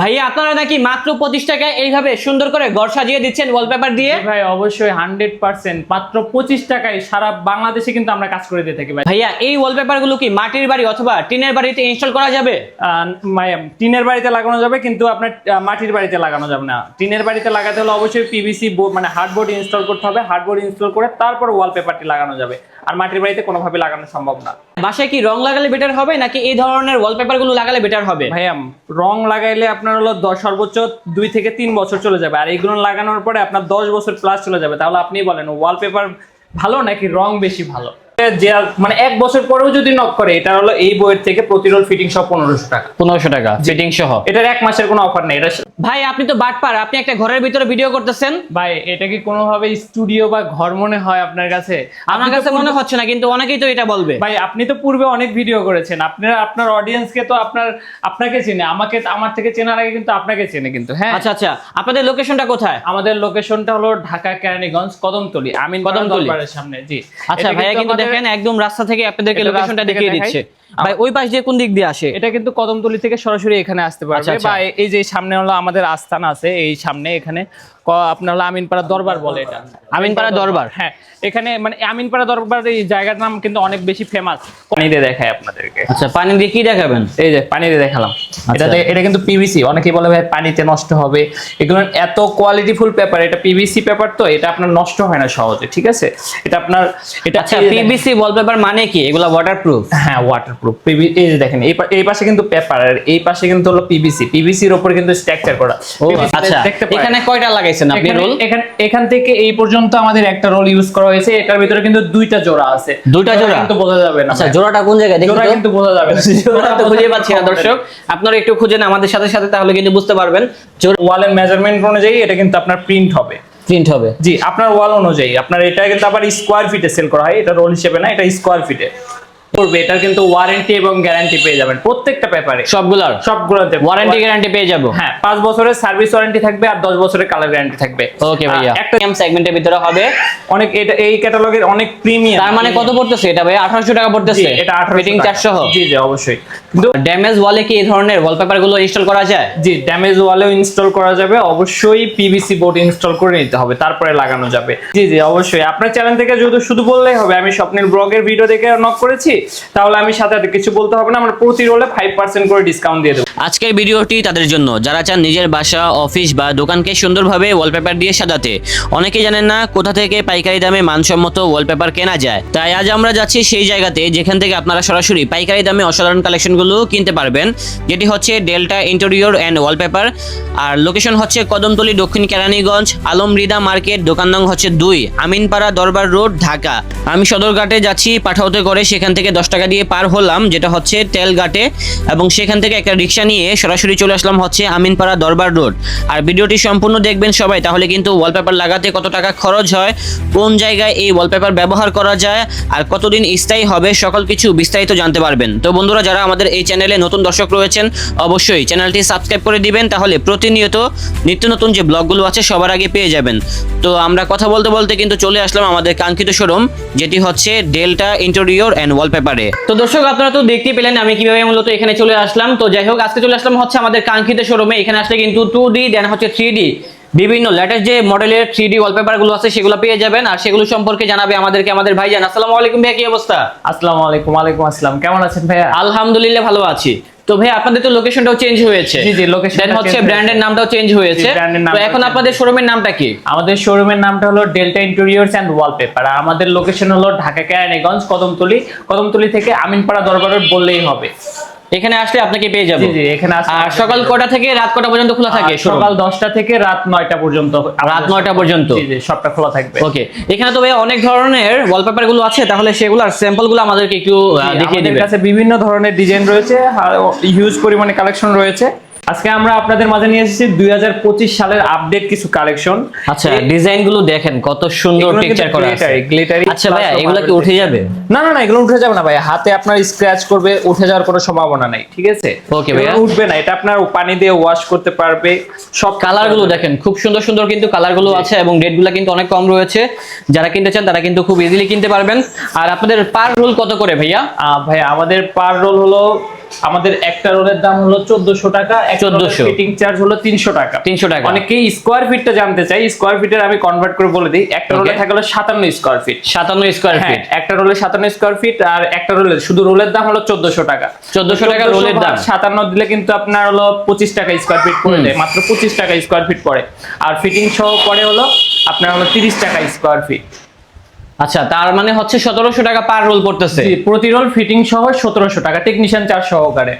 ভাইয়া আপনারা নাকি মাত্র পঁচিশ টাকায় এইভাবে সুন্দর করে ঘর সাজিয়ে দিচ্ছেন ওয়ালপেপার দিয়ে? ভাই অবশ্যই হান্ড্রেড পার্সেন্ট মাত্র পঁচিশ টাকায় সারা বাংলাদেশে কিন্তু আমরা কাজ করে দিয়ে থাকি ভাই। ভাইয়া এই ওয়ালপেপারগুলো কি মাটির বাড়ি অথবা টিনের বাড়িতে ইনস্টল করা যাবে? টিনের বাড়িতে লাগানো যাবে কিন্তু আপনার মাটির বাড়িতে লাগানো যাবে না। টিনের বাড়িতে লাগাতে হলে অবশ্যই পিভিসি বোর্ড মানে হার্ডবোর্ড ইনস্টল করতে হবে। হার্ডবোর্ড ইনস্টল করে তারপর ওয়ালপেপারটি লাগানো যাবে। আর মাটির বাড়িতে কোনোভাবে লাগানো সম্ভব না। বাসায় কি রং লাগালে বেটার হবে নাকি এই ধরনের ওয়ালপেপারগুলো লাগালে বেটার হবে? ভাইয়া রং লাগাইলে আপনার হলো সর্বোচ্চ দুই থেকে তিন বছর চলে যাবে। আর এইগুলো লাগানোর পরে আপনার দশ বছর প্লাস চলে যাবে। তাহলে আপনি বলেন ওয়ালপেপার ভালো নাকি রং বেশি ভালো? যে মানে এক বছর পরেও যদি নক করে এটা হলো এই বইয়ের থেকে প্রতি রোল ফিটিং সব পনেরোশো টাকা। পনেরোশো টাকা ফিটিং সহ? এটার এক মাসের কোনো অফার নেই এটা ভাই আপনি তো বাটপার আপনি একটা ঘরের ভিতরে ভিডিও করতেছেন? ভাই এটা কি কোনোভাবে স্টুডিও বা ঘর মনে হয় আপনার কাছে? আমার কাছে মনে হচ্ছে না কিন্তু অনেকেই তো এটা বলবে। ভাই আপনি তো পূর্বে অনেক ভিডিও করেছেন। আপনার আপনার অডিয়েন্সকে তো আপনার আপনাকে চেনে আমাকে আমার থেকে চেনার আগে কিন্তু আপনাকে চেনে কিন্তু হ্যাঁ? আচ্ছা আচ্ছা আপনাদের লোকেশনটা কোথায়? আমাদের লোকেশনটা হলো ঢাকা কেরানীগঞ্জ কদমতলি আমিন কদমতলী। সামনে জি। আচ্ছা ভাইয়া কিন্তু দেখেন একদম রাস্তা থেকে আপনাদেরকে লোকেশনটা দেখিয়ে দিচ্ছে। ভাই ওই পাশ দিয়ে কোন দিক দিয়ে আসে? এটা কিন্তু কদমতলি থেকে সরাসরি এখানে আসতে পারবে। আচ্ছা, আচ্ছা। বা এই যে সামনে হলো আমাদের আস্থান আছে এই সামনে এখানে আপনার হলো আমিনপাড়া দরবার বলে এটা। আমিনপাড়া দরবার। হ্যাঁ এখানে মানে আমিনপাড়া দরবার এই জায়গার নাম কিন্তু অনেক বেশি ফেমাস পানি দিয়ে দেখায় আপনাদেরকে। আচ্ছা পানি দিয়ে কি দেখাবেন? এই যে পানি দিয়ে দেখালাম। আচ্ছা। এটাতে এটা কিন্তু পিভিসি অনেকেই বলে ভাই পানিতে নষ্ট হবে। এগুলো এত কোয়ালিটিফুল পেপার এটা পিভিসি পেপার তো এটা আপনার নষ্ট হয় না সহজে ঠিক আছে? এটা আপনার এটা আচ্ছা পিভিসি ওয়ালপেপার মানে কি? এগুলা ওয়াটারপ্রুফ হ্যাঁ ওয়াটারপ্রুফ পিভি এই যে দেখেন এই এই পাশে কিন্তু পেপার আর এই পাশে কিন্তু হলো পিভিসি পিভিসির উপর কিন্তু স্ট্রাকচার করা। আচ্ছা। এখানে কয়টা লাগাইছেন আপনি রোল? এখান থেকে এই পর্যন্ত আমাদের একটা রোল ইউজ করা হয়েছে। এটার ভিতরে কিন্তু দুইটা জোড়া আছে। দুইটা জোড়া? কিন্তু বোঝা যাবে না। আচ্ছা জোড়াটা কোন জায়গায়? দেখি জোড়া কিন্তু বোঝা যাবে না। জোড়া তো খুঁজে পাচ্ছি না দর্শক। আপনারা একটু খুঁজেন আমাদের সাথে সাথে তাহলে কিন্তু বুঝতে পারবেন। জোড়া ওয়ালের মেজারমেন্ট অনুযায়ী এটা কিন্তু আপনার প্রিন্ট হবে। প্রিন্ট হবে। জি আপনার ওয়াল অনুযায়ী। আপনার এটা কিন্তু আবার স্কোয়ার ফিটে সেল করা হয়। এটা রোল হিসেবে না এটা স্কোয়ার ফিটে করবে এটার কিন্তু ওয়ারেন্টি এবং গ্যারান্টি পেয়ে যাবেন প্রত্যেকটা পেপারে সবগুলার? সবগুলোতে ওয়ারেন্টি গ্যারান্টি পেয়ে যাব? হ্যাঁ পাঁচ বছরের সার্ভিস ওয়ারেন্টি থাকবে আর দশ বছরের কালার গ্যারান্টি থাকবে। ওকে ভাইয়া। একটা একটা সেগমেন্টের ভিতরে হবে। অনেক এটা এই ক্যাটালগের অনেক প্রিমিয়াম তার মানে কত পড়তেছে এটা ভাই 1800 টাকা পড়তেছে। এটা আঠারো ফিটিং চার্জ সহ জি জি অবশ্যই। কিন্তু ড্যামেজ ওয়ালে কি এই ধরনের ওয়ালপেপারগুলো ইনস্টল করা যায়? জি ড্যামেজ ওয়ালেও ইনস্টল করা যাবে। অবশ্যই পিভিসি বোর্ড ইনস্টল করে নিতে হবে তারপরে লাগানো যাবে। জি জি অবশ্যই। আপনার চ্যানেল থেকে যদি শুধু বললেই হবে আমি স্বপ্নের ব্লগের ভিডিও দেখে নক করেছি। তাহলে আমি সাথে সাথে কিছু বলতে হবে না, আমরা প্রতি রোলে ফাইভ পার্সেন্ট করে ডিসকাউন্ট দিয়ে দেবো। আজকের ভিডিওটি তাদের জন্য। যারা চান নিজের বাসা অফিস বা দোকানকে সুন্দরভাবে ওয়ালপেপার দিয়ে সাজাতে অনেকে জানেন না কোথা থেকে পাইকারি দামে মানসম্মত ওয়ালপেপার কেনা যায়। তাই আজ আমরা যাচ্ছি সেই জায়গাতে যেখান থেকে আপনারা সরাসরি পাইকারি দামে অসাধারণ কালেকশনগুলো কিনতে পারবেন, যেটি হচ্ছে ডেল্টা ইন্টেরিয়র অ্যান্ড ওয়ালপেপার আর লোকেশন হচ্ছে কদমতলি, দক্ষিণ কেরানীগঞ্জ, আলমরিদা মার্কেট, দোকান নং হচ্ছে দুই, আমিনপাড়া দরবার রোড, ঢাকা। আমি সদরঘাটে যাচ্ছি, পাঠাওতে করে সেখান থেকে দশ টাকা দিয়ে পার হলাম, যেটা হচ্ছে তেলঘাটে। এবং সেখান থেকে একটা রিক্সা নিয়ে সরাসরি চলে আসলাম হচ্ছে আমিনপাড়া দরবার রোড। আর ভিডিওটি সম্পূর্ণ দেখবেন সবাই, তাহলে কিন্তু ওয়ালপেপার লাগাতে কত টাকা খরচ হয়, কোন জায়গায় এই ওয়ালপেপার ব্যবহার করা যায়, আর কতদিন স্থায়ী হবে, সকল কিছু বিস্তারিত জানতে পারবেন। তো বন্ধুরা, যারা আমাদের এই চ্যানেলে নতুন দর্শক রয়েছেন, অবশ্যই চ্যানেলটি সাবস্ক্রাইব করে দিবেন, তাহলে প্রতিনিয়ত নিত্য নতুন যে ব্লগগুলো আছে, সবার আগে পেয়ে যাবেন। তো আমরা কথা বলতে বলতে কিন্তু চলে আসলাম আমাদের কাঙ্ক্ষিত শোরুম যেটি হচ্ছে ডেল্টা ইন্টেরিয়র অ্যান্ড ওয়ালপেপারে তো দর্শক আপনারা তো দেখতে পেলেন আমি কীভাবে মূলত এখানে চলে আসলাম। তো যাই হোক আজকে চলে আসলাম হচ্ছে আমাদের কাঙ্ক্ষিত শোরুমে এখানে আসলে কিন্তু টু ডি দেন হচ্ছে থ্রি ডি বিভিন্ন লেটেস্ট যে মডেলের থ্রি ডি ওয়ালপেপারগুলো আছে সেগুলো পেয়ে যাবেন। আর সেগুলো সম্পর্কে জানাবে আমাদেরকে আমাদের ভাইজান। আসসালামু আলাইকুম ভাইয়া কি অবস্থা? আসসালামু আলাইকুম আলাইকুম আসসালাম। কেমন আছেন ভাইয়া? আলহামদুলিল্লাহ ভালো আছি। তো ভাই আপনাদের তো লোকেশনটাও চেঞ্জ হয়েছে। জি, জি, লোকেশন দেন হচ্ছে ব্র্যান্ডের নামটাও চেঞ্জ হয়েছে। তো এখন আপনাদের শোরুমের নামটা কি? আমাদের শোরুমের নামটা হলো ডেল্টা ইন্টেরিয়র্স এন্ড ওয়ালপেপার আর আমাদের লোকেশন হলো ঢাকা কেরানীগঞ্জ কদমতলি। কদমতলি থেকে আমিনপাড়া দরবারের বললেই হবে। এখানে আসলে আপনাকে পেয়ে যাবেন জি জি এখানে আর সকাল কটা থেকে রাত কটা পর্যন্ত খোলা থাকে? সকাল দশটা থেকে রাত 9টা পর্যন্ত রাত 9টা পর্যন্ত। জি জি সবটা খোলা থাকবে। ওকে। এখানে তো ভাই অনেক ধরনের ওয়ালপেপারগুলো আছে তাহলে সেগুলোর স্যাম্পলগুলো আমাদেরকে একটু দেখিয়ে দিবেন। আমাদের কাছে বিভিন্ন ধরনের ডিজাইন রয়েছে আর হিউজ পরিমাণে কালেকশন রয়েছে। আজকে আমরা আপনাদের মাঝে নিয়ে এসেছি দুই হাজার পঁচিশ সালের আপডেট কিছু কালেকশন আচ্ছা ডিজাইনগুলো দেখেন কত সুন্দর পিকচার করা আছে। গ্লিটারি আচ্ছা এগুলো কি উঠে যাবে? না না না এগুলো উঠে যাবে না ভাই হাতে আপনার স্ক্র্যাচ করবে উঠে যাওয়ার কোনো সম্ভাবনা নাই ঠিক আছে? এগুলো ভাইয়া। উঠবে না এটা আপনার পানি দিয়ে ওয়াশ করতে পারবে। সব কালারগুলো দেখেন খুব সুন্দর সুন্দর কিন্তু কালারগুলো আছে এবং রেটগুলো কিন্তু অনেক কম রয়েছে। যারা কিনতে চান তারা কিন্তু খুব ইজিলি কিনতে পারবেন। আর আপনাদের পার রোল কত করে ভাইয়া? ভাই আমাদের পার রোল হলো আমাদের একটা রোলের দাম হলো চোদ্দশো টাকা 1400 ফিটিং চার্জ হলো তিনশো টাকা। 300 টাকা। অনেকেই স্কোয়ার ফিটটা জানতে চাই স্কোয়ার ফিটের আমি কনভার্ট করে বলে দিই একটা রোলে. থাকে হলো সাতান্ন স্কোয়ার ফিট সাতান্ন স্কোয়ার হ্যাঁ ফিট একটা রোলে সাতান্ন স্কোয়ার ফিট আর একটা রোলের শুধু রোলের দাম হলো চোদ্দশো টাকা। 1400 টাকা রোলের দাম। সাতান্ন দিলে কিন্তু আপনার হলো পঁচিশ টাকা স্কোয়ার ফিট পড়ে যায় মাত্র পঁচিশ টাকা স্কোয়ার ফিট পড়ে। আর ফিটিং সহ পড়ে হলো আপনার হলো তিরিশ টাকা স্কোয়ার ফিট আচ্ছা তার মানে হচ্ছে সতেরোশো টাকা পার রোল পড়তেছে। প্রতি রোল ফিটিং সহ সতেরোশো টাকা টেকনিশিয়ান চার্জ সহকারে।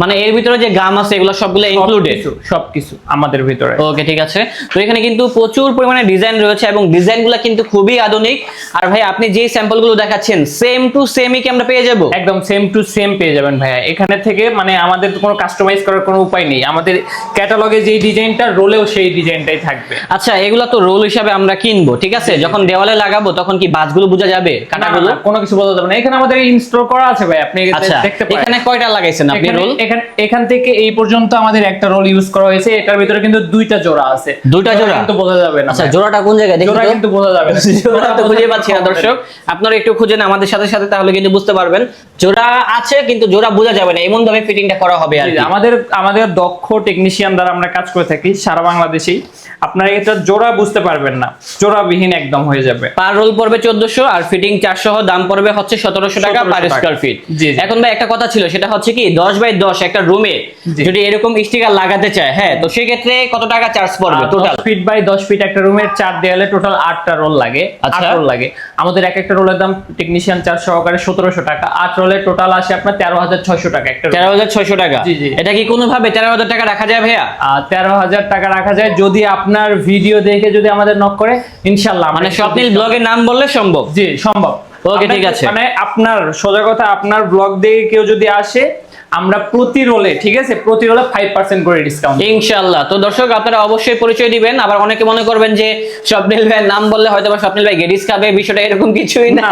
মানে এর ভিতরে যে গাম আছে এগুলো সবগুলো ইনক্লুডেড সবকিছু আমাদের ভিতরে। ওকে ঠিক আছে। তো এখানে কিন্তু প্রচুর পরিমাণে ডিজাইন রয়েছে এবং ডিজাইনগুলো কিন্তু খুবই আধুনিক। আর ভাই আপনি যে স্যাম্পলগুলো দেখাচ্ছেন সেম টু সেমই কি আমরা পেয়ে যাব? একদম সেম টু সেম পেয়ে যাবেন ভাইয়া। এখানে থেকে মানে আমাদের তো কোনো কাস্টমাইজ করার কোনো উপায় নেই। আমাদের ক্যাটালগে যেই ডিজাইনটা রোলেও সেই ডিজাইনটাই থাকবে। আচ্ছা এগুলো তো রোল হিসাবে আমরা কিনবো ঠিক আছে? যখন দেওয়ালে লাগাবো তখন কি বাজগুলো বোঝা যাবে কাটাগুলো? কোনো কিছু বোঝা যাবে না। এখানে আমাদের ইনস্টল করা আছে ভাই আপনি আচ্ছা দেখতে পারেন। এখানে কয়টা লাগাইছেন আপনি রোল এখান এখান থেকে এই পর্যন্ত আমাদের একটা রোল ইউজ করা হয়েছে। এটার ভিতরে কিন্তু দুইটা জোড়া আছে। দুইটা জোড়া? কিন্তু বোঝা যাবে না। আচ্ছা জোড়াটা কোন জায়গায়? দেখি জোড়া কিন্তু বোঝা যাবে না। জোড়া তো খুঁজে পাচ্ছি না দর্শক। আপনারা একটু খুঁজেন আমাদের সাথে সাথে তাহলে কিন্তু বুঝতে পারবেন। জোড়া আছে কিন্তু জোড়া বোঝা যাবে না। এমন ভাবে ফিটিংটা করা হবে আর। আমাদের আমাদের দক্ষ টেকনিশিয়ান দ্বারা আমরা কাজ করে থাকি সারা বাংলাদেশেই। আপনারা এটা জোড়া বুঝতে পারবেন না। জোড়াবিহীন একদম হয়ে যাবে। পার রোল পড়বে চোদ্দশো আর ফিটিং চারশো দাম পড়বে হচ্ছে সতেরোশো টাকা পার। Square fit. এখন ভাই একটা কথা ছিল সেটা হচ্ছে কি দশ বাই দশ একটা রুমে যদি এরকম স্টিকার লাগাতে চায় হ্যাঁ তো সেক্ষেত্রে কত টাকা চার্জ পড়বে টোটাল ফিট বাই দশ ফিট একটা রুমের চার দেয়ালে টোটাল আটটা রোল লাগে আট আচ্ছা। রোল লাগে আমাদের এক একটা রোলের দাম টেকনিশিয়ান চার্জ সহকারে সতেরোশো টাকা আট রোলের টোটাল আসে আপনার তেরো হাজার ছয়শো টাকা একটা। তেরো হাজার ছয়শো টাকা জি, জি। এটা কি কোনোভাবে তেরো হাজার টাকা রাখা যায় ভাইয়া তেরো হাজার টাকা রাখা যায় যদি আপনার ভিডিও দেখে যদি আমাদের নক করে ইনশাল্লাহ মানে স্বপ্নিল ব্লগের নাম বললে সম্ভব জি সম্ভব আপনার- ঠিক আছে। মানে আপনার সোজা কথা আপনার ব্লগ দেখে কেউ যদি আসে আমরা প্রতি রোলে ঠিক আছে? প্রতি রোলে ফাইভ পার্সেন্ট করে ডিসকাউন্ট ইনশাআল্লাহ। তো দর্শক আপনারা অবশ্যই পরিচয় দিবেন। আবার অনেকে মনে করবেন যে স্বপ্নিল ভাইয়ের নাম বললে হয়তো বা স্বপ্নিল ভাই গেডিস খাবে বিষয়টা এরকম কিছুই না।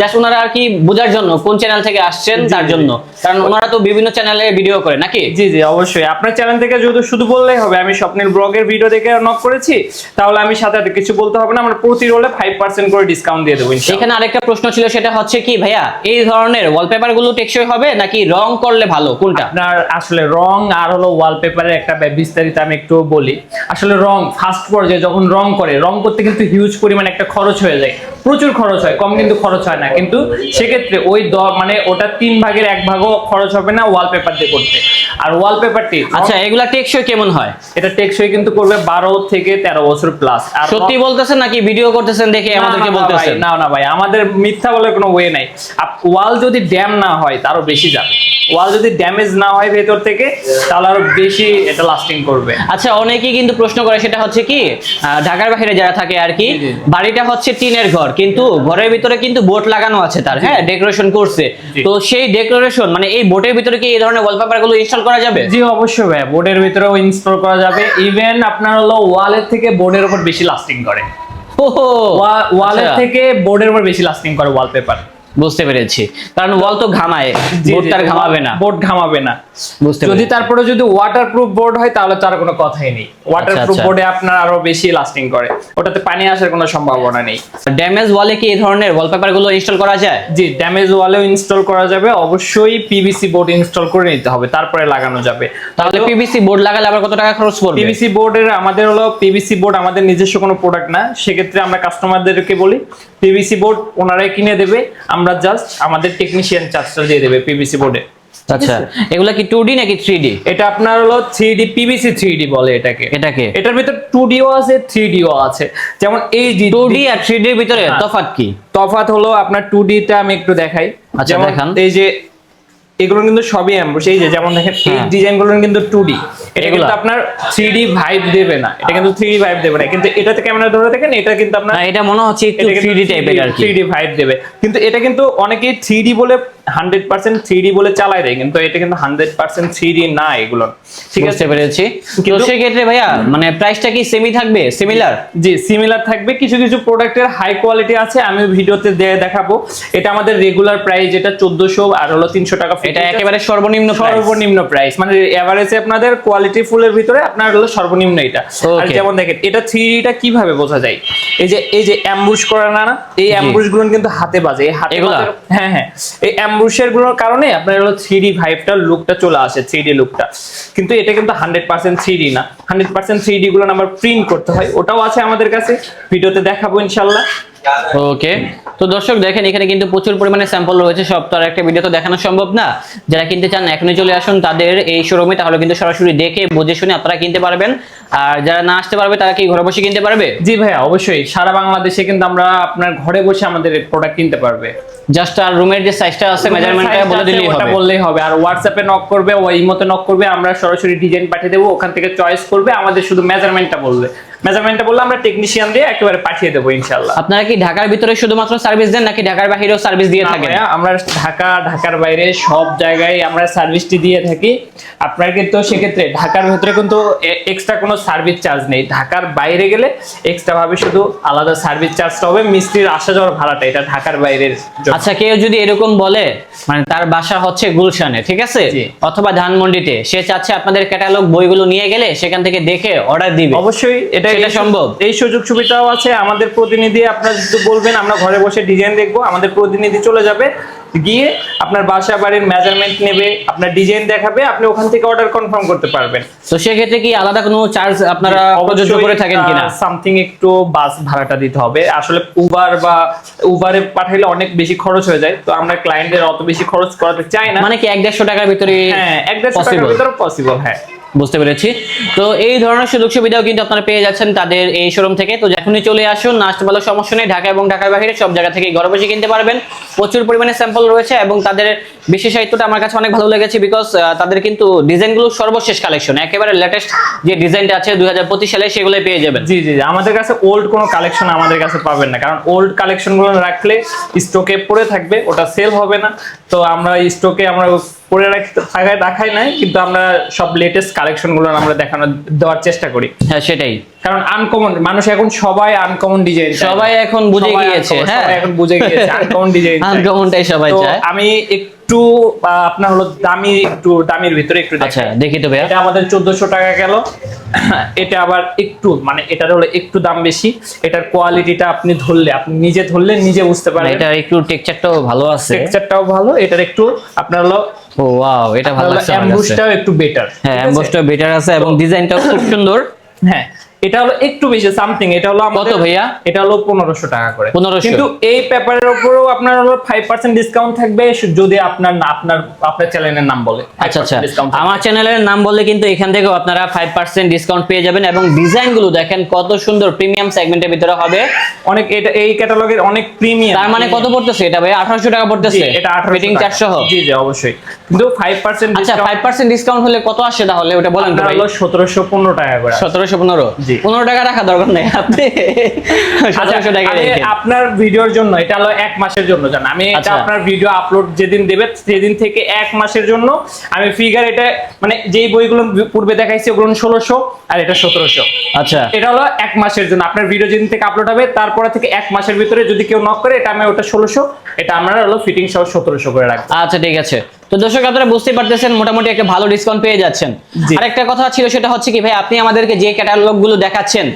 জাস্ট ওনারা আর কি বোঝার জন্য কোন চ্যানেল থেকে আসছেন তার জন্য। কারণ ওনারা তো বিভিন্ন চ্যানেলে ভিডিও করে নাকি? জি জি অবশ্যই। আপনার চ্যানেল থেকে যদি শুধু বললেই হবে আমি স্বপ্নের ব্লগের ভিডিও দেখে নক করেছি তাহলে আমি সাথে সাথে কিছু বলতে হবে না আমরা প্রতি রোলে ফাইভ পার্সেন্ট করে ডিসকাউন্ট দিয়ে দেবো। এখানে আরেকটা প্রশ্ন ছিল সেটা হচ্ছে কি ভাইয়া এই ধরনের ওয়ালপেপারগুলো টেকসই হবে নাকি রং করলে ভালো কোনটা? আপনার আসলে রং আর হলো ওয়ালপেপারের একটা বিস্তারিত আমি একটু বলি। আসলে রং ফার্স্ট পর্যায়ে যখন রং করে রং করতে কিন্তু হিউজ পরিমাণ একটা খরচ হয়ে যায়। প্রচুর খরচ হয় কম কিন্তু খরচ হয় না। কিন্তু সেক্ষেত্রে ওই মানে ওটা তিন ভাগের এক ভাগও খরচ হবে না ওয়ালপেপার দিয়ে করতে। আর ওয়ালপেপারটি আচ্ছা এগুলা টেকসই কেমন হয়? এটা টেকসই কিন্তু করবে বারো থেকে তেরো বছর প্লাস আর সত্যি বলতেছেন নাকি ভিডিও করতেছেন দেখে আমাদেরকে বলতেছেন? না না ভাই আমাদের মিথ্যা বলার কোনো ওয়ে নাই। ওয়াল যদি ড্যাম না হয় তারও বেশি যাবে। ওয়াল যদি ড্যামেজ না হয় ভেতর থেকে তাহলে আরও বেশি এটা লাস্টিং করবে। আচ্ছা অনেকেই কিন্তু প্রশ্ন করে সেটা হচ্ছে কি ঢাকার বাইরে যারা থাকে আর কি। বাড়িটা হচ্ছে টিনের ঘর কিন্তু ঘরের ভিতরে কিন্তু বোট লাগানো আছে তার হ্যাঁ ডেকোরেশন করছে। তো সেই ডেকোরেশন মানে এই বোটের ভিতরে কি এই ধরনের ওয়ালপেপারগুলো ইনস্টল করা যাবে? জি অবশ্যই ভাই বোর্ডের ভিতরেও ইনস্টল করা যাবে। ইভেন আপনার হলো ওয়ালের থেকে বোর্ডের উপর বেশি লাস্টিং করে। ওহো, ওয়ালের আচ্ছা, থেকে বোর্ডের উপর বেশি লাস্টিং করে ওয়ালপেপার বুঝতে পেরেছি। কারণ ওয়াল তো ঘামায় বোর্ড তার ঘামাবে না। বোর্ড ঘামাবে না। বুঝতে যদি তারপরে যদি ওয়াটারপ্রুফ বোর্ড হয় তাহলে তার কোনো কথাই নেই। ওয়াটারপ্রুফ আচ্ছা। বোর্ডে আপনার আরও বেশি লাস্টিং করে। ওটাতে পানি আসার কোনো সম্ভাবনা নেই। ড্যামেজ ওয়ালে কি এই ধরনের ওয়ালপেপারগুলো ইনস্টল করা যায়? জি ড্যামেজ ওয়ালেও ইনস্টল করা যাবে। অবশ্যই পিভিসি বোর্ড ইনস্টল করে নিতে হবে। তারপরে লাগানো যাবে। তাহলে পিভিসি বোর্ড লাগালে আবার কত টাকা খরচ পড়বে? পিভিসি বোর্ডের আমাদের হলো পিভিসি বোর্ড আমাদের নিজস্ব কোনো প্রোডাক্ট না। সেক্ষেত্রে আমরা কাস্টমারদেরকে বলি পিভিসি বোর্ড ওনারাই কিনে দেবে। আমরা জাস্ট আমাদের টেকনিশিয়ান চার্জটা দিয়ে দেবে পিভিসি বোর্ডে আচ্ছা। এগুলা কি টু ডি নাকি 3D এটা আপনার হলো থ্রি ডি পিভিসি 3D বলে এটাকে। এটাকে? এটার ভিতর 2D ও আছে 3D ও আছে। যেমন এই যে 2D আর 3D এর ভিতরে হ্যাঁ। তফাৎ কি? তফাৎ হলো আপনার 2D তে আমি একটু দেখাই। আচ্ছা, দেখান। এই যে এগুলো কিন্তু সবই অ্যাম্বুশ এই যে যেমন দেখেন এই ডিজাইনগুলো ডিজাইনগুলো কিন্তু টু ডি এটা কিন্তু আপনার থ্রি ডি ভাইব দেবে না। এটা কিন্তু থ্রি ডি ভাইব দেবে না। কিন্তু এটাতে ক্যামেরা ধরে দেখেন এটা কিন্তু আপনার না এটা মনে হচ্ছে একটু থ্রি ডি টাইপের আর কি। থ্রি ডি ভাইব দেবে। কিন্তু এটা কিন্তু অনেকেই থ্রি ডি বলে হান্ড্রেড পার্সেন্ট থ্রি বলে চালায় দেয় কিন্তু এটা কিন্তু হান্ড্রেড পার্সেন্ট থ্রি না এগুলো। ঠিক আছে? পেরেছি। তো সেক্ষেত্রে ভাইয়া মানে প্রাইসটা কি সেমি থাকবে? সিমিলার জি সিমিলার থাকবে। কিছু কিছু প্রোডাক্টের হাই কোয়ালিটি আছে আমি ভিডিওতে দিয়ে দেখাবো। এটা আমাদের রেগুলার প্রাইস যেটা চোদ্দশো আর হলো তিনশো টাকা এটা একেবারে সর্বনিম্ন সর্বনিম্ন প্রাইস মানে এভারেজে আপনাদের কোয়ালিটি ফুলের ভিতরে আপনার হলো সর্বনিম্ন এটা। আর যেমন দেখেন এটা থ্রি টা কীভাবে বোঝা যায়? এই যে এই যে অ্যাম্বুশ করা না এই অ্যাম্বুশগুলো কিন্তু হাতে বাজে। এই হাতে? হ্যাঁ হ্যাঁ। এই অ্যাম্বুশেরগুলোর কারণে আপনার হলো থ্রি ডি লুকটা চলে আসে থ্রি লুকটা কিন্তু এটা কিন্তু হান্ড্রেড পার্সেন্ট থ্রি ডি না। হান্ড্রেড পার্সেন্ট থ্রি ডি গুলো আমার প্রিন্ট করতে হয়। ওটাও আছে আমাদের কাছে। ভিডিওতে দেখাবো ইনশাল্লাহ। ওকে তো দর্শক দেখেন এখানে কিন্তু প্রচুর পরিমাণে স্যাম্পল রয়েছে সব। তো আর একটা ভিডিও তো দেখানো সম্ভব না। যারা কিনতে চান এখনই চলে আসুন তাদের এই শোরুমে তাহলে কিন্তু সরাসরি দেখে বুঝে শুনে আপনারা কিনতে পারবেন। আর যারা না আসতে পারবে তারা কি ঘরে বসে কিনতে পারবে? জি ভাইয়া অবশ্যই। সারা বাংলাদেশে কিন্তু আমরা আপনার ঘরে বসে আমাদের প্রোডাক্ট কিনতে পারবে। জাস্ট আর রুমের যে সাইজটা আছে মেজারমেন্টটা বলে দিলেই হবে। বললেই হবে। আর হোয়াটসঅ্যাপে নক করবে ওই মতো নক করবে আমরা সরাসরি ডিজাইন পাঠিয়ে দেবো ওখান থেকে চয়েস করবে আমাদের শুধু মেজারমেন্টটা বলবে। মেজারমেন্টটা বললে আমরা টেকনিশিয়ান দিয়ে একেবারে পাঠিয়ে দেবো ইনশাল্লাহ আপনারা কি ঢাকার ভিতরে শুধুমাত্র সার্ভিস দেন নাকি ঢাকার বাহিরেও সার্ভিস দিয়ে থাকেন? আমরা ঢাকা ঢাকার বাইরে সব জায়গায় আমরা সার্ভিসটি দিয়ে থাকি। আপনার কিন্তু সেক্ষেত্রে ঢাকার ভেতরে কিন্তু এক্সট্রা কোনো সার্ভিস চার্জ নেই। ঢাকার বাইরে গেলে এক্সট্রা ভাবে শুধু আলাদা সার্ভিস চার্জটা হবে। মিস্ত্রির আসা যাওয়ার ভাড়াটা এটা ঢাকার বাইরের আচ্ছা কেউ যদি এরকম বলে মানে তার বাসা হচ্ছে গুলশানে ঠিক আছে? অথবা ধানমন্ডিতে সে চাচ্ছে আপনাদের ক্যাটালগ বইগুলো নিয়ে গেলে সেখান থেকে দেখে অর্ডার দিবে। অবশ্যই এটা এই- সম্ভব? এই সুযোগ সুবিধাও আছে। আমাদের প্রতিনিধি আপনারা যদি বলবেন আমরা ঘরে বসে ডিজাইন দেখব। আমাদের প্রতিনিধি চলে যাবে। গিয়ে আপনার বাসা বাড়ির মেজারমেন্ট নেবে আপনার ডিজাইন দেখাবে আপনি ওখান থেকে অর্ডার কনফার্ম করতে পারবেন। তো সেক্ষেত্রে কি আলাদা কোনো চার্জ আপনারা প্রযোজ্য করে থাকেন কিনা? সামথিং একটু বাস ভাড়াটা দিতে হবে। আসলে উবার বা উবারে পাঠাইলে অনেক বেশি খরচ হয়ে যায়। তো আমরা ক্লায়েন্টদের অত বেশি খরচ করাতে চাই না। মানে কি এক দেড়শো টাকার ভিতরে হ্যাঁ এক দেড়শো টাকার ভিতরে পসিবল হ্যাঁ। বুঝতে পেরেছি। তো এই ধরনের সুযোগ সুবিধাও কিন্তু আপনারা পেয়ে যাচ্ছেন তাদের এই শোরুম থেকে। তো যখনই চলে আসুন না আসতে পারলে সমস্যা নেই। ঢাকা এবং ঢাকার বাইরে সব জায়গা থেকে ঘরে বসে কিনতে পারবেন। প্রচুর পরিমাণে স্যাম্পল রয়েছে এবং তাদের বিশেষায়িত্বটা আমার কাছে অনেক ভালো লেগেছে বিকজ তাদের কিন্তু ডিজাইনগুলো সর্বশেষ কালেকশন একেবারে লেটেস্ট যে ডিজাইনটা আছে দুই হাজার পঁচিশ সালে সেগুলো পেয়ে যাবেন। জি জি আমাদের কাছে ওল্ড কোনো কালেকশন আমাদের কাছে পাবেন না। কারণ ওল্ড কালেকশনগুলো রাখলে স্টকে পড়ে থাকবে, ওটা সেল হবে না। তো আমরা স্টকে আমরা থাকায় রাখাই নাই, কিন্তু আমরা সব লেটেস্ট কালেকশনগুলো আমরা দেখানো দেওয়ার চেষ্টা করি। হ্যাঁ সেটাই। কারণ আনকমন মানুষ এখন সবাই আনকমন ডিজাইন সবাই এখন বুঝে গিয়েছে হ্যাঁ। এখন বুঝে গিয়েছে আনকমন ডিজাইন আনকমনটাই সবাই চায়। আমি একটু আপনার হলো দামি একটু দামির ভিতরে একটু। আচ্ছা দেখি তো ভাইয়া। এটা আমাদের চোদ্দশো টাকা গেল। এটা আবার একটু মানে এটার হলো একটু দাম বেশি। এটার কোয়ালিটিটা আপনি ধরলে আপনি নিজে ধরলে নিজে বুঝতে পারেন এটা একটু টেক্সচারটাও ভালো আছে। টেক্সচারটাও ভালো এটার একটু আপনার হলো ও ওয়াও এটা ভালো লাগছে অ্যাম্বুশটাও একটু বেটার হ্যাঁ অ্যাম্বসটা বেটার আছে এবং ডিজাইনটাও খুব সুন্দর। হ্যাঁ এটা হলো একটু বেশি সামথিং এটা হলো আমাদের- কত ভাইয়া? এটা হলো পনেরোশো টাকা করে। 1500 কিন্তু এই পেপারের উপরেও আপনার হলো ফাইভ পার্সেন্ট ডিসকাউন্ট থাকবে যদি আপনার আপনার আপনার চ্যানেলের নাম বলে। আচ্ছা আচ্ছা। আমার চ্যানেলের নাম বললে কিন্তু এখান থেকেও আপনারা ফাইভ পার্সেন্ট ডিসকাউন্ট পেয়ে যাবেন এবং ডিজাইনগুলো দেখেন কত সুন্দর প্রিমিয়াম সেগমেন্টের ভিতরে হবে। অনেক এটা এই ক্যাটালগের অনেক প্রিমিয়াম তার মানে কত পড়তেছে এটা ভাই আঠারোশো টাকা পড়তেছে। এটা আঠারো ফিটিং সহ জি জি অবশ্যই। কিন্তু ফাইভ পার্সেন্ট আচ্ছা ফাইভ পার্সেন্ট ডিসকাউন্ট হলে কত আসে তাহলে? ওটা বলেন তো ভাই। সতেরোশো পনেরো টাকা করে সতেরোশো পনেরো। জি। পনেরো টাকা রাখা দরকার নেই। আপনি আচ্ছা, আপনার ভিডিওর জন্য এটা হলো এক মাসের জন্য জান। আমি এটা আচ্ছা। আপনার ভিডিও আপলোড যেদিন দেবে সেদিন থেকে এক মাসের জন্য আমি ফিগার এটা মানে যেই বইগুলো পূর্বে দেখাইছি ওগুলো ষোলোশো আর এটা সতেরোশো। আচ্ছা। এটা হলো এক মাসের জন্য। আপনার ভিডিও যেদিন থেকে আপলোড হবে তারপরে থেকে এক মাসের ভিতরে যদি কেউ নক করে এটা আমি ওটা ষোলোশো এটা আমরা হলো ফিটিং সহ সতেরোশো করে রাখব। আচ্ছা ঠিক আছে। তো দর্শক আপনারা বুঝতেই পারতেছেন মোটামুটি একটা ভালো ডিসকাউন্ট পেয়ে যাচ্ছেন। জি। আরেকটা কথা ছিল সেটা হচ্ছে কি ভাই আপনি আমাদেরকে যে ক্যাটালগগুলো দেখাচ্ছেন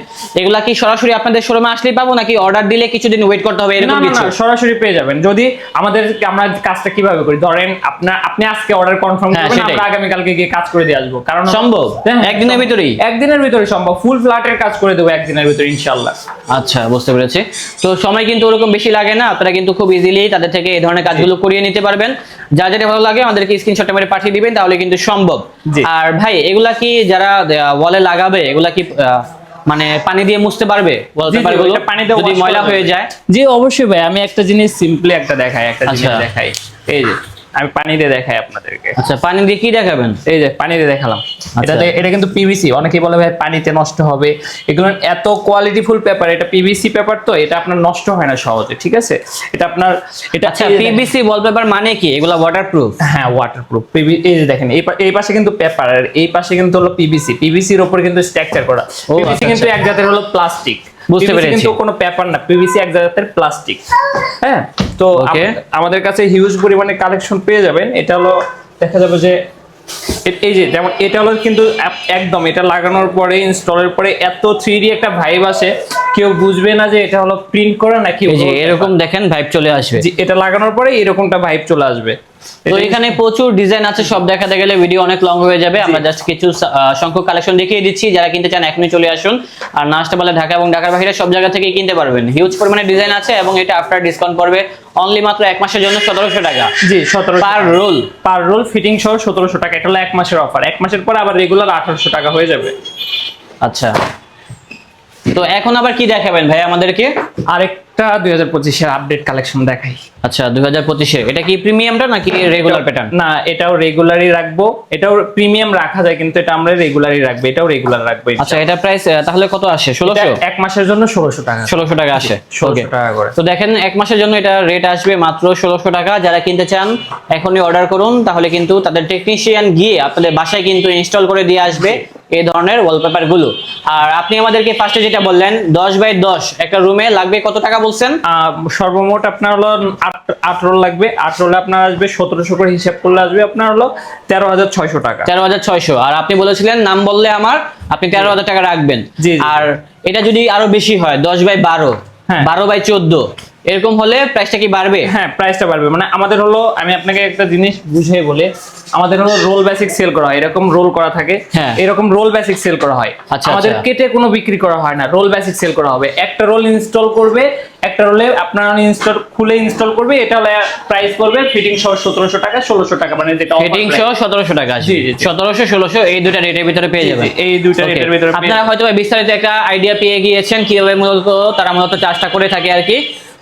এগুলা কি সরাসরি আপনাদের শোরুমে আসলেই পাবো নাকি অর্ডার দিলে কিছুদিন ওয়েট করতে হবে এরকম কিছু না সরাসরি পেয়ে যাবেন। যদি আমাদের আমরা কাজটা কীভাবে করি? ধরেন আপনার আপনি আজকে অর্ডার কনফার্ম হ্যাঁ, করবেন আমরা আগামী কালকে গিয়ে কাজ করে দিয়ে আসব। কারণ সম্ভব? হ্যাঁ, একদিনের সম্ভব। ভিতরেই? একদিনের ভিতরে সম্ভব। ফুল ফ্ল্যাটের কাজ করে দেবো একদিনের ভিতরে ইনশাল্লাহ আচ্ছা বুঝতে পেরেছি। তো সময় কিন্তু ওরকম বেশি লাগে না আপনারা কিন্তু খুব ইজিলি তাদের থেকে এই ধরনের কাজগুলো করিয়ে নিতে পারবেন। যা যেটা ভালো লাগে আমাদেরকে স্ক্রিনশট মেরে পাঠিয়ে দিবেন তাহলে কিন্তু সম্ভব। আর ভাই এগুলা কি যারা ওয়ালে লাগাবে এগুলা কি আহ, মানে পানি দিয়ে মুছতে পারবে যদি ময়লা হয়ে যায়? জি অবশ্যই ভাই আমি একটা জিনিস সিম্পলি একটা দেখাই একটা জিনিস আচ্ছা। দেখাই। এই যে আমি পানি দিয়ে দেখাই আপনাদেরকে। আচ্ছা পানি দিয়ে কি দেখাবেন? এই যে পানি দিয়ে দেখালাম। আচ্ছা। এটাতে এটা কিন্তু পিভিসি অনেকেই বলে ভাই পানিতে নষ্ট হবে। এগুলো এত কোয়ালিটিফুল পেপার এটা পিভিসি পেপার তো এটা আপনার নষ্ট হয় না সহজে ঠিক আছে? এটা আপনার এটা আচ্ছা এই যে দেখেন- পিভিসি মানে কি? এগুলা ওয়াটারপ্রুফ হ্যাঁ ওয়াটারপ্রুফ এই যে দেখেন এই পাশে কিন্তু পেপার আর এই পাশে কিন্তু হলো পিভিসি পিভিসির উপর কিন্তু স্ট্রাকচার করা। পিভিসি আচ্ছা, কিন্তু আচ্ছা। এক জাতের হলো প্লাস্টিক বুঝতে পেরেছি। কিন্তু কোনো পেপার না পিভিসি এক জাতের প্লাস্টিক হ্যাঁ তো. আমাদের কাছে হিউজ পরিমাণে কালেকশন পেয়ে যাবেন। এটা হলো দেখা যাবে যে এই যে যেমন এটা হলো কিন্তু একদম এটা লাগানোর পরে ইনস্টলের পরে এত থ্রি একটা ভাইব আসে। কেউ বুঝবে না যে এটা হলো প্রিন্ট করা নাকি এরকম দেখেন ভাইব চলে আসবে। এটা লাগানোর পরে এরকমটা ভাইব চলে আসবে। তো এখানে প্রচুর ডিজাইন আছে সব দেখাতে গেলে ভিডিও অনেক লং হয়ে যাবে। আমরা জাস্ট কিছু সংখ্যক কালেকশন দেখিয়ে দিচ্ছি। যারা কিনতে চান এখনই চলে আসুন। আর না আসতে পারলে ঢাকা এবং ঢাকার বাইরে সব জায়গা থেকেই কিনতে পারবেন। হিউজ পরিমাণে ডিজাইন আছে এবং এটা আফটার ডিসকাউন্ট পড়বে অনলি মাত্র এক মাসের জন্য সতেরোশো টাকা। জি সতেরো per roll per roll fitting সহ সতেরোশো টাকা। এটা হলো এক মাসের অফার এক মাসের পর আবার রেগুলার আঠারোশো টাকা হয়ে যাবে। আচ্ছা। তো এখন আবার কি দেখাবেন ভাই আমাদেরকে? আরেকটা দুই হাজার পঁচিশের আপডেট কালেকশন দেখাই। আচ্ছা দুই হাজার পঁচিশে এটা কি প্রিমিয়ামটা নাকি রেগুলার প্যাটার্ন না এটাও রেগুলারই রাখব। এটাও প্রিমিয়াম রাখা যায় কিন্তু এটা আমরা রেগুলারই রাখব। এটাও রেগুলার রাখব আচ্ছা এটা প্রাইস তাহলে কত আসে? ষোলোশো? এক মাসের জন্য ষোলোশো টাকা। ষোলোশো টাকা আসে। ষোলোশো. টাকা করে। তো দেখেন এক মাসের জন্য এটা রেট আসবে মাত্র ষোলোশো টাকা। যারা কিনতে চান এখনই অর্ডার করুন। তাহলে কিন্তু তাদের টেকনিশিয়ান গিয়ে আপনাদের বাসায় কিন্তু ইনস্টল করে দিয়ে আসবে। এই ধরনের ওয়ালপেপারগুলো আর আপনি আমাদেরকে ফার্স্টে যেটা বললেন দশ বাই দশ একটা রুমে লাগবে কত টাকা বলছেন? সর্বমোট আপনার হলো আট- রোল লাগবে। আট রোলে আপনার আসবে সতেরোশো করে হিসাব করলে আসবে আপনার হলো তেরো হাজার ছয়শো টাকা। তেরো হাজার ছয়শো। আর আপনি বলেছিলেন নাম বললে আমার আপনি তেরো হাজার টাকা রাখবেন। আর এটা যদি আরও বেশি হয় দশ বাই বারো হ্যাঁ। বারো বাই চোদ্দ এরকম হলে প্রাইসটা কি বাড়বে? হ্যাঁ প্রাইসটা বাড়বে। মানে আমাদের হলো আমি আপনাকে একটা জিনিস বুঝিয়ে বলে। আমাদের হলো রোল বেসিক সেল করা হয়। এরকম রোল করা থাকে। হ্যাঁ। এরকম রোল বেসিক সেল করা হয়। আচ্ছা, আমাদের আচ্ছা। কেটে কোনো বিক্রি করা হয় না। রোল বেসিক সেল করা হবে। একটা রোল ইনস্টল করবে একটা রোলে আপনার ইনস্টল খুলে ইনস্টল করবে এটা হলো প্রাইস করবে ফিটিং সহ সতেরোশো টাকা ষোলোশো টাকা মানে যেটা ফিটিং সহ সতেরোশো টাকা জি, জি, জি। সতেরোশো ষোলোশো এই দুটা রেটের ভিতরে পেয়ে যাবেন। এই Okay. রেটের ভিতরে আপনারা হয়তো বিস্তারিত একটা আইডিয়া পেয়ে গিয়েছেন কীভাবে মূলত তারা মূলত চাষটা করে থাকে আর কি।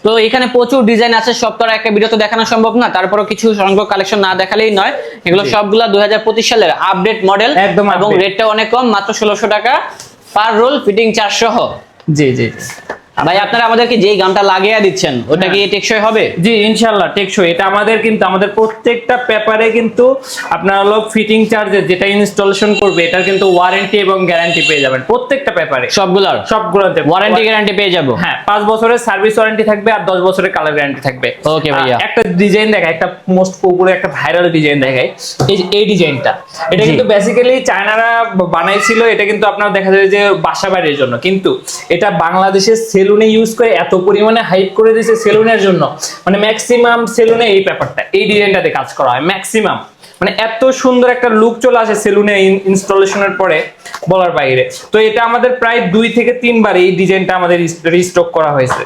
তো এখানে প্রচুর ডিজাইন আছে সব তো একটা ভিডিওতে দেখানো সম্ভব না তারপরও কিছু সংখ্যক কালেকশন না দেখালেই নয়। এগুলো সবগুলা দুই হাজার পঁচিশ সালের আপডেট মডেল একদম এবং। রেটটা অনেক কম মাত্র ষোলোশো টাকা পার রোল ফিটিং চার্জ সহ। জি জি। ভাই আপনারা আমাদেরকে যেই গানটা লাগিয়ে দিচ্ছেন ওটা কি টেকসই হবে? জি ইনশাল্লাহ টেকসই। এটা আমাদের কিন্তু আমাদের প্রত্যেকটা পেপারে কিন্তু আপনার হলো ফিটিং চার্জের যেটা ইনস্টলেশন করবে এটার কিন্তু ওয়ারেন্টি এবং গ্যারান্টি পেয়ে যাবেন। প্রত্যেকটা পেপারে। সবগুলার? সবগুলোতে। ওয়ারেন্টি গ্যারান্টি পেয়ে যাব? হ্যাঁ পাঁচ বছরের সার্ভিস ওয়ারেন্টি থাকবে আর দশ বছরের কালার গ্যারান্টি থাকবে। Okay, ভাইয়া। একটা ডিজাইন দেখা একটা মোস্ট পপুলার একটা ভাইরাল ডিজাইন দেখায় এই এই ডিজাইনটা এটা কিন্তু বেসিক্যালি চায়নারা বানাইছিল এটা কিন্তু আপনার দেখা যায় যে বাসা বাড়ির জন্য। কিন্তু এটা বাংলাদেশের সেলুনে ইউজ করে এত পরিমাণে হাইপ করে দিয়েছে সেলুনের জন্য। মানে ম্যাক্সিমাম সেলুনে এই ব্যাপারটা, এই ডিজাইনটাতে কাজ করা হয় ম্যাক্সিমাম মানে এত সুন্দর একটা লুক চলে আসে সেলুনে ইনস্টলেশনের পরে বলার বাইরে। তো এটা আমাদের প্রায় দুই থেকে তিনবার এই ডিজাইনটা আমাদের রিস্টক করা হয়েছে।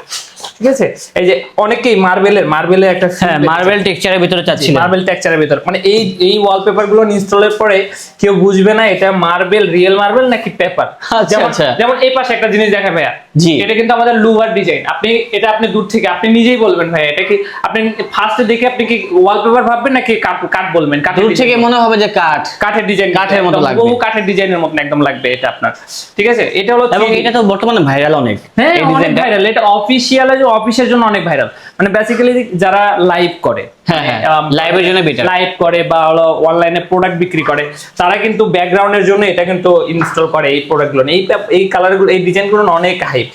ঠিক আছে? এই যে অনেকেই মার্বেলের মার্বেলের একটা হ্যাঁ মার্বেল টেক্সচারের ভিতরে মার্বেল টেক্সচারের ভিতর। মানে এই এই ওয়ালপেপারগুলো ইনস্টলের পরে কেউ বুঝবে না এটা মার্বেল রিয়েল মার্বেল নাকি পেপার আচ্ছা, আচ্ছা। যেমন এই পাশে একটা জিনিস দেখা ভাইয়া। জি। এটা কিন্তু আমাদের লুভার ডিজাইন আপনি এটা আপনি দূর থেকে আপনি নিজেই বলবেন ভাই এটা কি আপনি ফার্স্টে দেখে আপনি কি ওয়ালপেপার ভাববেন নাকি কাঠ কাঠ বলবেন? কাঠের দূর থেকে মনে হবে যে কাঠ। কাঠের ডিজাইন কাঠের মতো লাগবে। বহু কাঠের ডিজাইনের মতন একদম লাগবে এটা আপনার। ঠিক আছে? এটা হলো এবং এটা তো বর্তমানে ভাইরাল অনেক। হ্যাঁ ভাইরাল এটা অফিসিয়াল অফিসের জন্য অনেক ভাইরাল মানে বেসিক্যালি যারা লাইভ করে হ্যাঁ, হ্যাঁ, live জন্য better। লাইভ করে বা হলো অনলাইনে প্রোডাক্ট বিক্রি করে তারা কিন্তু ব্যাকগ্রাউন্ডের জন্য এটা কিন্তু ইনস্টল করে এই প্রোডাক্টগুলো এই এই কালারগুলো এই ডিজাইনগুলো অনেক হাইপ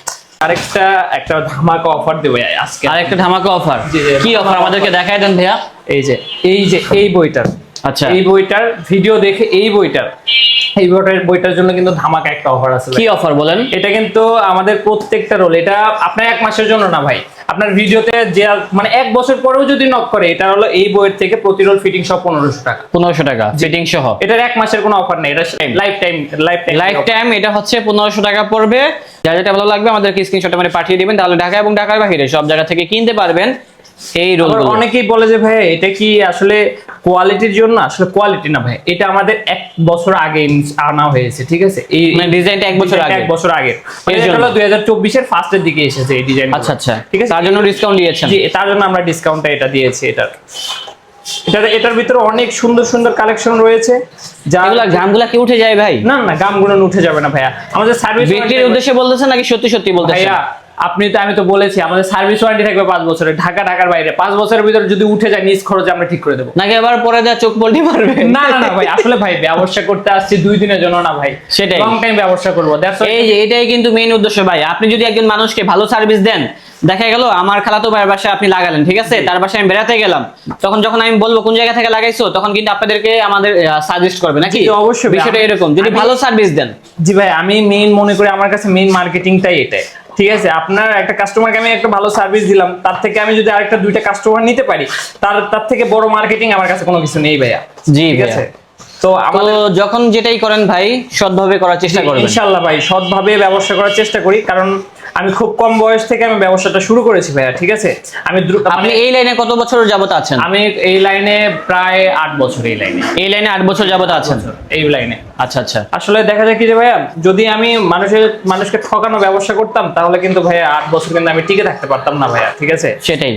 আরেকটা একটা ধামাকা অফার দেবো আজকে। আর একটা ধামাকা অফার। কি অফার আমাদেরকে দেখাই দেন ভাইয়া? এই যে এই যে এই বইটার। আচ্ছা। এই বইটার ভিডিও দেখে এই বইটার এই বইটার বইটার জন্য কিন্তু ধামাকা একটা অফার আছে কি অফার বলেন? এটা কিন্তু আমাদের প্রত্যেকটা রোল এটা আপনার এক মাসের জন্য না ভাই। আপনার ভিডিওতে যে মানে এক বছর পরেও যদি নক করে এটা হলো এই বইয়ের থেকে প্রতি রোল ফিটিং সব পনেরোশো টাকা। পনেরোশো টাকা ফিটিং সহ? এটার এক মাসের কোনো অফার নেই। এটা lifetime lifetime lifetime এটা হচ্ছে পনেরোশো টাকা পড়বে। যা যেটা ভালো লাগবে আমাদেরকে স্ক্রিনশট মানে পাঠিয়ে দিবেন। তাহলে ঢাকা এবং ঢাকার বাইরে সব জায়গা থেকে কিনতে পারবেন এই রোল অনেকেই বলে যে ভাই এটা কি আসলে কোয়ালিটির জন্য আসলে কোয়ালিটি না ভাই এটা আমাদের এক বছর আগে আনা হয়েছে ঠিক আছে? এই মানে ডিজাইনটা এক বছর আগে। এক বছর আগে। এটা হলো দুই হাজার চব্বিশের ফার্স্টের দিকে এসেছে এই ডিজাইন আচ্ছা আচ্ছা। ঠিক আছে? তার জন্য ডিসকাউন্ট দিয়েছেন। জি তার জন্য আমরা ডিসকাউন্টটা এটা দিয়েছি এটার। এটার এটার ভিতরে অনেক সুন্দর সুন্দর কালেকশন রয়েছে। যা এগুলা গ্রামগুলা কি উঠে যায় ভাই? না না গামগুলো উঠে যাবে না ভাইয়া। আমাদের সার্ভিস বিক্রির উদ্দেশ্যে বলতেছেন নাকি সত্যি সত্যি বলতেছেন? ভাইয়া আপনি তো আমি তো বলেছি আমাদের সার্ভিস ওয়ারেন্টি থাকবে পাঁচ বছরে ঢাকা ঢাকার বাইরে। পাঁচ বছরের ভিতরে যদি উঠে যায় নিজ খরচে আমরা ঠিক করে দেবো। নাকি আবার পরে দেওয়া চোখ পল্টি মারবে না না না ভাই আসলে ভাই ব্যবসা করতে আসছি দুই দিনের জন্য না ভাই। সেটাই। লং টাইম ব্যবসা করব এই যে এটাই কিন্তু মেইন উদ্দেশ্য ভাই। আপনি যদি একজন মানুষকে ভালো সার্ভিস দেন দেখা গেল আমার খালাতো ভাইয়ের বাসায় আপনি লাগালেন ঠিক আছে? তার বাসায় আমি বেড়াতে গেলাম। তখন যখন আমি বলব কোন জায়গা থেকে লাগাইছো তখন কিন্তু আপনাদেরকে আমাদের সাজেস্ট করবে নাকি? অবশ্যই। বিষয়টা এরকম। যদি ভালো সার্ভিস দেন। জি ভাই আমি মেইন মনে করি আমার কাছে মেইন মার্কেটিংটাই এটাই। ঠিক আছে আপনার একটা কাস্টমারকে আমি একটা ভালো সার্ভিস দিলাম তার থেকে আমি যদি আরেকটা দুইটা কাস্টমার নিতে পারি তার তার থেকে বড় মার্কেটিং আমার কাছে কোনো কিছু নেই ভাইয়া। জি ঠিক আছে? তো আমাদের যখন যেটাই করেন ভাই সৎভাবে করার চেষ্টা করবেন। ইনশাল্লাহ ভাই সৎভাবে ব্যবসা করার চেষ্টা করি কারণ আমি খুব কম বয়স থেকে আমি ব্যবসাটা শুরু করেছি ভাইয়া ঠিক আছে? আমি আপনি এই লাইনে কত বছর যাবত আছেন? আমি এই লাইনে প্রায় আট বছর এই লাইনে। এই লাইনে আট বছর যাবত আছেন? এই লাইনে। আচ্ছা আচ্ছা। আসলে দেখা যায় কি যে ভাইয়া যদি আমি মানুষের মানুষকে ঠকানো ব্যবসা করতাম তাহলে কিন্তু ভাইয়া আট বছর কিন্তু আমি টিকে থাকতে পারতাম না ভাইয়া ঠিক আছে? সেটাই।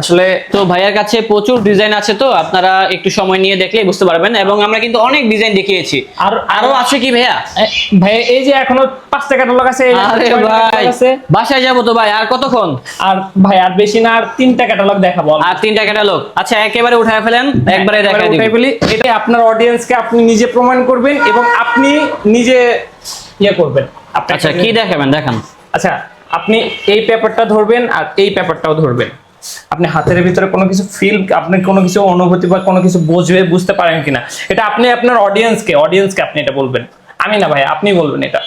আসলে তো ভাইয়ার কাছে প্রচুর ডিজাইন আছে তো আপনারা একটু সময় নিয়ে দেখলেই বুঝতে পারবেন এবং আমরা কিন্তু অনেক ডিজাইন দেখিয়েছি। আর আরও আছে কি ভাইয়া? এ, ভাইয়া এই যে এখনও পাঁচটা ক্যাটালগ আছে আরে ভাই বাসায় যাব তো ভাই আর কতক্ষণ? আর ভাই আর বেশি না আর তিনটা ক্যাটালগ দেখাবো আর তিনটা ক্যাটালগ আচ্ছা একেবারে উঠায় ফেলেন একবারে দেখা একবারে উঠাই ফেলি। এটা আপনার অডিয়েন্সকে আপনি নিজে প্রমাণ করবেন এবং আপনি নিজে ইয়ে করবেন। আচ্ছা কি দেখাবেন? দেখান। আচ্ছা আপনি এই পেপারটা ধরবেন আর এই পেপারটাও ধরবেন। আপনি হাতের ভিতরে কোনো কিছু ফিল আপনি কোনো কিছু অনুভূতি বা কোনো কিছু বুঝবে বুঝতে পারেন কিনা? এটা আপনি আপনার অডিয়েন্সকে অডিয়েন্সকে আপনি এটা বলবেন। আমি না ভাই আপনি বলবেন এটা।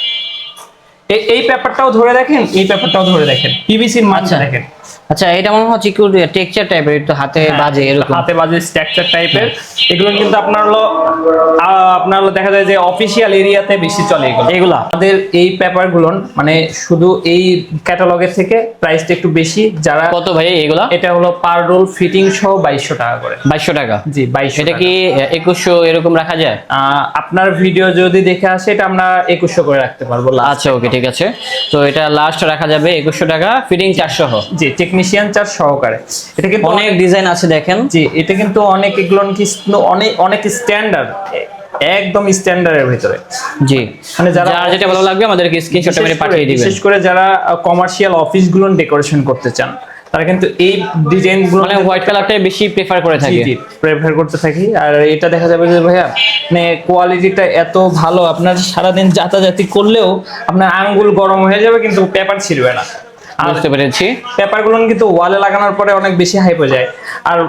এই- পেপারটাও ধরে দেখেন এই পেপারটাও ধরে দেখেন। পিবিসির মাছ দেখেন। আচ্ছা এটা মনে হচ্ছে একটু টেক্সচার টাইপের একটু হাতে বাজে এরকম। হ্যাঁ, হাতে বাজে স্ট্রাকচার টাইপের এগুলো কিন্তু আপনার হলো আপনার হলো দেখা যায় যে অফিসিয়াল এরিয়াতে বেশি চলে এগুলো। এগুলা? আমাদের এই পেপারগুলো মানে শুধু এই ক্যাটালগের থেকে প্রাইসটা একটু বেশি যারা কত ভাই এগুলা? এটা হলো পার রোল ফিটিং সহ বাইশশো টাকা করে। বাইশশো টাকা? জি বাইশশো এটা কি একুশশো এরকম রাখা যায়? আপনার ভিডিও যদি দেখে আসে এটা আমরা একুশশো করে রাখতে পারব আচ্ছা ওকে ঠিক আছে। তো এটা লাস্ট রাখা যাবে একুশশো টাকা ফিটিং চারশো। জি টেকনিশিয়ান চার্জ সহকারে। এটা কিন্তু অনেক ডিজাইন আছে দেখেন। জি এটা কিন্তু অনেক এগুলো কি অনেক অনেক স্ট্যান্ডার্ড একদম স্ট্যান্ডার্ডের ভিতরে। জি। মানে যারা যেটা ভালো লাগবে আমাদেরকে স্ক্রিনশট মেরে করে- পাঠিয়ে দিবেন। বিশেষ করে যারা কমার্শিয়াল অফিসগুলো ডেকোরেশন করতে চান তারা কিন্তু এই ডিজাইনগুলো মানে হোয়াইট কালারটাই বেশি প্রেফার করে থাকে। জি প্রেফার করতে থাকি। আর এটা দেখা যাবে যে ভাইয়া মানে কোয়ালিটিটা এত ভালো আপনার সারাদিন যাতাযাতি করলেও আপনার আঙ্গুল গরম হয়ে যাবে কিন্তু পেপার ছিঁড়বে না। বুঝতে পেরেছি। পেপারগুলো কিন্তু ওয়ালে লাগানোর পরে অনেক বেশি হাইপ হয়ে যায়। আর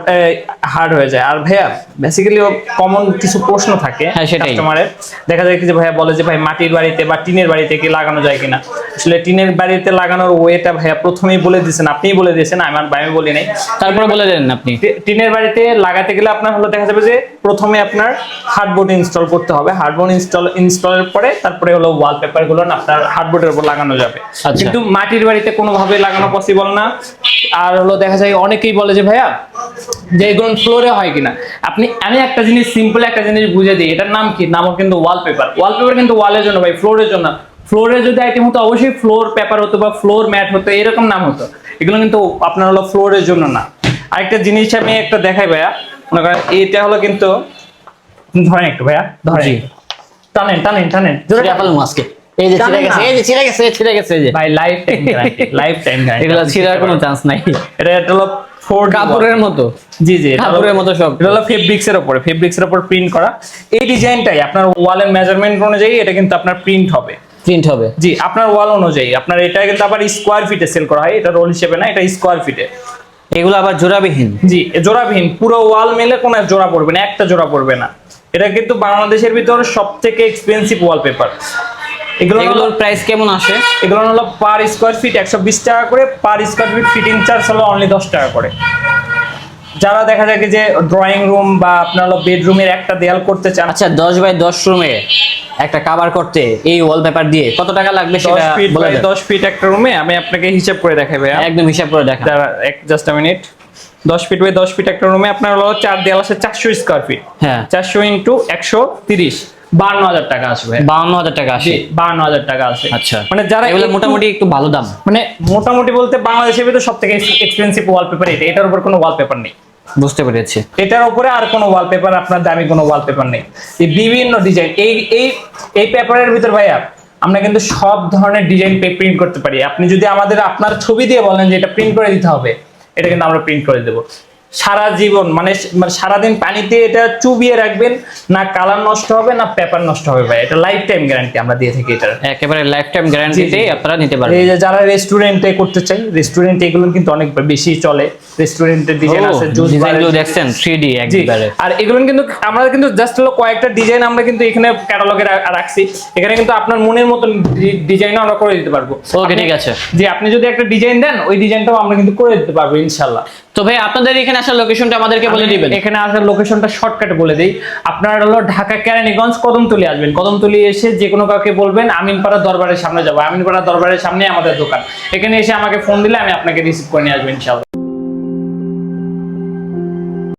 হার্ড হয়ে যায়। আর ভাইয়া বেসিক্যালি কমন কিছু প্রশ্ন থাকে হ্যাঁ, কাস্টমারের দেখা যায় কি যে ভাইয়া বলে যে ভাই মাটির বাড়িতে বা টিনের বাড়িতে কি লাগানো যায় কিনা? আসলে টিনের বাড়িতে লাগানোর ওয়েটা ভাইয়া প্রথমেই বলে দিয়েছেন আপনিই বলে দিয়েছেন আমার আমি বলি নাই। তারপরে বলে দেন আপনি। টিনের বাড়িতে লাগাতে গেলে আপনার হলো দেখা যাবে যে প্রথমে আপনার হার্ডবোর্ড ইনস্টল করতে হবে। হার্ডবোর্ড ইনস্টল ইনস্টলের পরে তারপরে হলো ওয়ালপেপারগুলো আপনার হার্ডবোর্ডের উপর লাগানো যাবে। আচ্ছা। কিন্তু মাটির বাড়িতে কোনোভাবে লাগানো পসিবল না। আর হলো দেখা যায় অনেকেই বলে যে ভাইয়া যে এগুলো ফ্লোরে হয় কিনা। আপনি আমি একটা জিনিস সিম্পল একটা জিনিস বুঝে দিই এটার নাম কি? নাম কিন্তু ওয়ালপেপার ওয়ালপেপার কিন্তু ওয়ালের জন্য ভাই ফ্লোরের জন্য। ফ্লোরে যদি আইটেম হতো অবশ্যই ফ্লোর পেপার হতো বা ফ্লোর ম্যাট হতো এরকম নাম হতো। এগুলো কিন্তু আপনার হলো ফ্লোরের জন্য না। আরেকটা জিনিস আমি একটা দেখাই ভাইয়া। মনে করেন এটা হলো কিন্তু ধরেন একটু ভাইয়া ধরেন টানেন টানেন টানেন। জোরে ছিঁড়ে ফেলুন আজকে। এই যে ছিঁড়ে গেছে। এই যে ছিঁড়ে গেছে ছিঁড়ে গেছে এই যে। ভাই lifetime guarantee lifetime এগুলো ছিড়ার কোনো চান্স নাই। এটা এটা হলো কাপড়ের মতো। জি জি কাপড়ের মতো সব। এটা হলো ফেব্রিক্স এর উপরে ফেব্রিক্স এর উপর প্রিন্ট করা। এই ডিজাইনটাই আপনার ওয়ালের মেজারমেন্ট অনুযায়ী এটা কিন্তু আপনার প্রিন্ট হবে। প্রিন্ট হবে। জি আপনার ওয়াল অনুযায়ী। আপনার এটা কিন্তু আবার স্কোয়ার ফিটে সেল করা হয়। এটা রোল হিসেবে না এটা স্কোয়ার ফিটে এগুলো আবার জোড়াবিহীন। জি জোড়াবিহীন। পুরো ওয়াল মেলে কোনো জোড়া পড়বে না একটা জোড়া পড়বে না। এটা কিন্তু বাংলাদেশের ভিতর সব থেকে এক্সপেন্সিভ ওয়ালপেপার এগুলোর প্রাইস কেমন আসে? এগুলো হলো পার স্কোয়ার ফিট একশো বিশ টাকা করে per square feet fitting charge হলো অনলি দশ টাকা করে। যারা দেখা যায় যে ড্রয়িং রুম বা আপনার হলো বেডরুমের একটা দেয়াল করতে চান আচ্ছা দশ বাই দশ রুমে একটা কাভার করতে এই ওয়ালপেপার দিয়ে কত টাকা লাগবে সেটা বলে বাই দেন। দশ ফিট একটা রুমে আমি আপনাকে হিসাব করে দেখাই ভাইয়া। একদম হিসাব করে দেখা এক জাস্ট আ মিনিট দশ ফিট বাই দশ ফিট একটা রুমে আপনার হলো চার দেয়াল আছে চারশো স্কোয়ার ফিট হ্যাঁ। চারশো ইন্টু একশো তিরিশ। বান্ন হাজার টাকা আসবে বাউন্ন হাজার টাকা আসে। বান্ন হাজার টাকা আছে। আচ্ছা। মানে যারা এগুলো মোটামুটি একটু ভালো দাম। মানে মোটামুটি বলতে বাংলাদেশের ভিতরে সব থেকে এক্সপেন্সিভ ওয়ালপেপার এটা। এটার উপর কোনো ওয়ালপেপার নেই। বুঝতে পেরেছি। এটার উপরে আর কোনো ওয়ালপেপার আপনার দামি কোনো ওয়ালপেপার নেই। এই বিভিন্ন ডিজাইন এই এই এই পেপারের ভিতর ভাইয়া আমরা কিন্তু সব ধরনের ডিজাইন প্রিন্ট করতে পারি। আপনি যদি আমাদের আপনার ছবি দিয়ে বলেন যে এটা প্রিন্ট করে দিতে হবে এটা কিন্তু আমরা প্রিন্ট করে দেবো। সারা জীবন মানে মানে সারাদিন পানিতে এটা চুবিয়ে রাখবেন না কালার নষ্ট হবে না পেপার নষ্ট হবে ভাই। এটা লাইফ টাইম গ্যারান্টি আমরা দিয়ে থাকি এটার। একেবারে লাইফ টাইম গ্যারান্টিতে আপনারা নিতে পারবেন। এই যে যারা রেস্টুরেন্টে করতে চাই রেস্টুরেন্টে এগুলো কিন্তু অনেক বেশি চলে। রেস্টুরেন্টের ডিজাইন আছে জুস ডিজাইনগুলো দেখছেন 3D জি একবারে। আর এগুলো কিন্তু আমরা কিন্তু জাস্ট হলো কয়েকটা ডিজাইন আমরা কিন্তু এখানে ক্যাটালগে রাখছি। এখানে কিন্তু আপনার মনের মতন ডিজাইনও আমরা করে দিতে পারব। ওকে ঠিক আছে। জি আপনি যদি একটা ডিজাইন দেন ওই ডিজাইনটাও আমরা কিন্তু করে দিতে পারব ইনশাল্লাহ তো ভাই আপনাদের এখানে আসার লোকেশনটা আমাদেরকে বলে দিবেন। এখানে আসার লোকেশনটা শর্টকাটে বলে দেই। আপনারা হলো ঢাকা কেরানীগঞ্জ কদমতলি আসবেন। কদমতলি এসে যে কোনো কাউকে বলবেন আমিনপাড়া দরবারের সামনে যাব। আমিনপাড়া দরবারের সামনে আমাদের দোকান। এখানে এসে আমাকে ফোন দিলে আমি আপনাকে রিসিভ করে নিয়ে আসবেন ইনশাল্লাহ